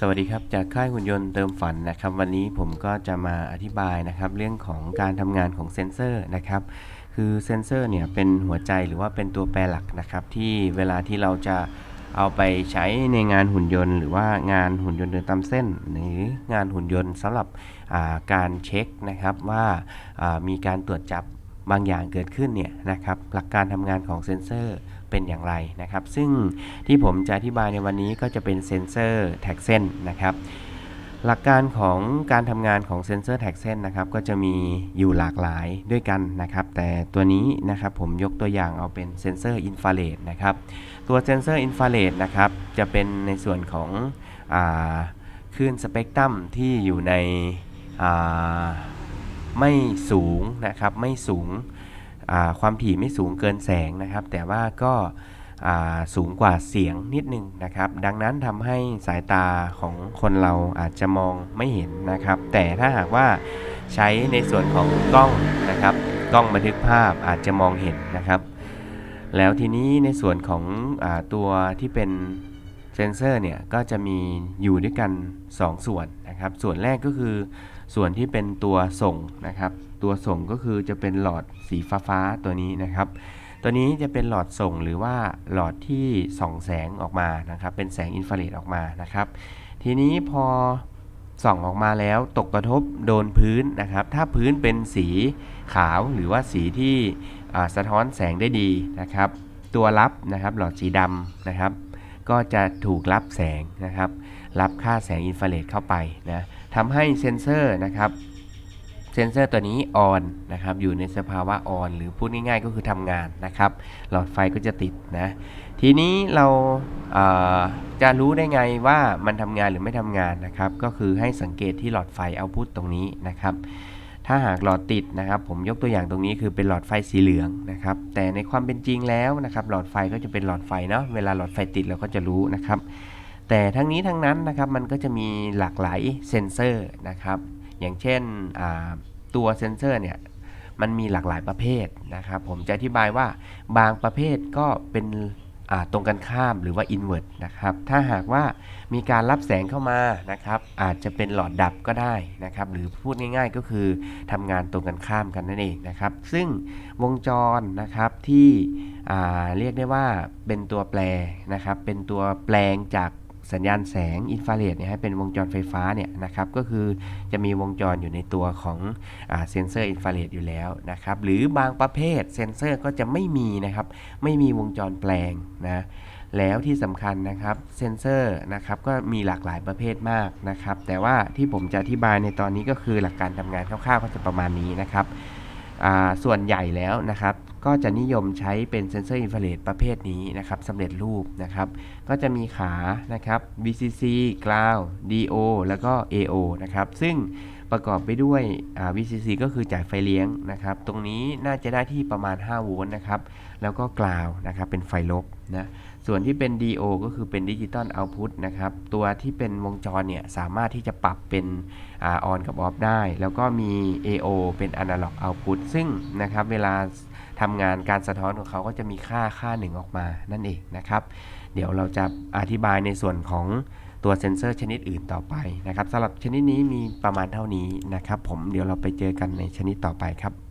สวัสดีครับจากค่ายหุ่นยนต์เติมฝันนะครับ วันนี้ผมก็จะมาอธิบายนะครับ เรื่องของการทำงานของเซ็นเซอร์นะครับ คือเซ็นเซอร์เนี่ยเป็นหัวใจหรือว่าเป็นตัวแปรหลักนะครับ ที่เวลาที่เราจะเอาไปใช้ในงานหุ่นยนต์ หรือว่างานหุ่นยนต์เดินตามเส้น หรืองานหุ่นยนต์สำหรับาการเช็คนะครับว่าามีการตรวจจับบางอย่างเกิดขึ้นเนี่ยนะครับหลักการทำงานของเซ็นเซอร์ เป็นอย่างไรนะครับ ซึ่งที่ผมจะอธิบายในวันนี้ก็จะเป็นเซนเซอร์แท็กเส้นนะครับ หลักการของการทำงานของเซ็นเซอร์แท็กเส้นนะครับก็จะมีอยู่หลากหลายด้วยกันนะครับ แต่ตัวนี้นะครับผมยกตัวอย่างเอาเป็นเซ็นเซอร์อินฟราเรดนะครับ ตัวเซ็นเซอร์อินฟราเรดนะครับจะเป็นในส่วนของอคลื่นสเปกตรัมที่อยู่ในไม่สูงนะครับไม่สูง ความถี่ไม่สูงเกินแสงนะครับ แต่ว่าก็สูงกว่าเสียงนิดนึงนะครับ ดังนั้นทำให้สายตาของคนเราอาจจะมองไม่เห็นนะครับ แต่ถ้าหากว่าใช้ในส่วนของกล้องนะครับ กล้องบันทึกภาพอาจจะมองเห็นนะครับ แล้วทีนี้ในส่วนของอตัวที่เป็นเซนเซอร์เนี่ยก็จะมีอยู่ด้วยกัน 2ส่วนนะครับ ส่วนแรกก็คือ ส่วนที่เป็นตัวส่งนะครับ ตัวส่งก็คือจะเป็นหลอดสีฟ้าๆตัวนี้นะครับ ตัวนี้จะเป็นหลอดส่งหรือว่าหลอดที่ส่องแสงออกมานะครับ เป็นแสงอินฟราเรดออกมานะครับ ทีนี้พอส่องออกมาแล้วตกกระทบโดนพื้นนะครับ ถ้าพื้นเป็นสีขาวหรือว่าสีที่สะท้อนแสงได้ดีนะครับ ตัวรับนะครับหลอดสีดำนะครับ ก็จะถูกรับแสงนะครับ รับค่าแสงอินฟราเรดเข้าไปนะ ทำให้เซ็นเซอร์นะครับเซนเซอร์ตัวนี้ออนนะครับอยู่ในสภาวะออนหรือพูดง่ายๆก็คือทำงานนะครับ หลอดไฟก็จะติดนะทีนี้เราเจะรู้ได้ไงว่ามันทำงานหรือไม่ทำงานนะครับ ก็คือให้สังเกตที่หลอดไฟเอาพุตตรงนี้นะครับ ถ้าหากหลอดติดนะครับ ผมยกตัวอย่างตรงนี้คือเป็นหลอดไฟสีเหลืองนะครับ แต่ในความเป็นจริงแล้วนะครับ หลอดไฟก็จะเป็นหลอดไฟเนาะเวลาหลอดไฟติดเราก็จะรู้นะครับ แต่ทั้งนี้ทั้งนั้นนะครับมันก็จะมีหลากหลายเซนเซอร์นะครับ อย่างเช่นตัวเซนเซอร์เนี่ยมันมีหลากหลายประเภทนะครับ ผมจะอธิบายว่าบางประเภทก็เป็นตรงกันข้ามหรือว่า invert นะครับ ถ้าหากว่ามีการรับแสงเข้ามานะครับ อาจจะเป็นหลอดดับก็ได้นะครับ หรือพูดง่ายๆก็คือทำงานตรงกันข้ามกันนั่นเองนะครับ ซึ่งวงจรนะครับที่เรียกได้ว่าเป็นตัวแปรนะครับ เป็นตัวแปลงจาก สัญญาณแสงอินฟราเรดเนี่ยให้เป็นวงจรไฟฟ้าเนี่ยนะครับก็คือจะมีวงจรอยู่ในตัวของเซนเซอร์อินฟราเรดอยู่แล้วนะครับหรือบางประเภทเซนเซอร์ก็จะไม่มีนะครับไม่มีวงจรแปลงนะแล้วที่สำคัญนะครับเซนเซอร์นะครับก็มีหลากหลายประเภทมากนะครับแต่ว่าที่ผมจะอธิบายในตอนนี้ก็คือหลักการทำงานคร่าวๆก็จะประมาณนี้นะครับส่วนใหญ่แล้วนะครับ ก็จะนิยมใช้เป็นเซนเซอร์อินฟราเรดประเภทนี้นะครับสำเร็จรูปนะครับ ก็จะมีขานะครับ VCC Ground DO แล้วก็ AO นะครับซึ่งประกอบไปด้วย VCC ก็คือจ่ายไฟเลี้ยงนะครับ ตรงนี้น่าจะได้ที่ประมาณ 5 โวลต์นะครับ แล้วก็กลาวนะครับเป็นไฟลบนะ ส่วนที่เป็น DO ก็คือเป็นดิจิตอลเอาพุตนะครับ ตัวที่เป็นวงจรเนี่ยสามารถที่จะปรับเป็นออนกับออฟได้ แล้วก็มี AO เป็น Analog Output ซึ่งนะครับเวลา ทำงานการสะท้อนของเขาก็จะมีค่าค่าหนึ่งออกมานั่นเองนะครับ เดี๋ยวเราจะอธิบายในส่วนของตัวเซ็นเซอร์ชนิดอื่นต่อไปนะครับสำหรับชนิดนี้มีประมาณเท่านี้นะครับ ผมเดี๋ยวเราไปเจอกันในชนิดต่อไปครับ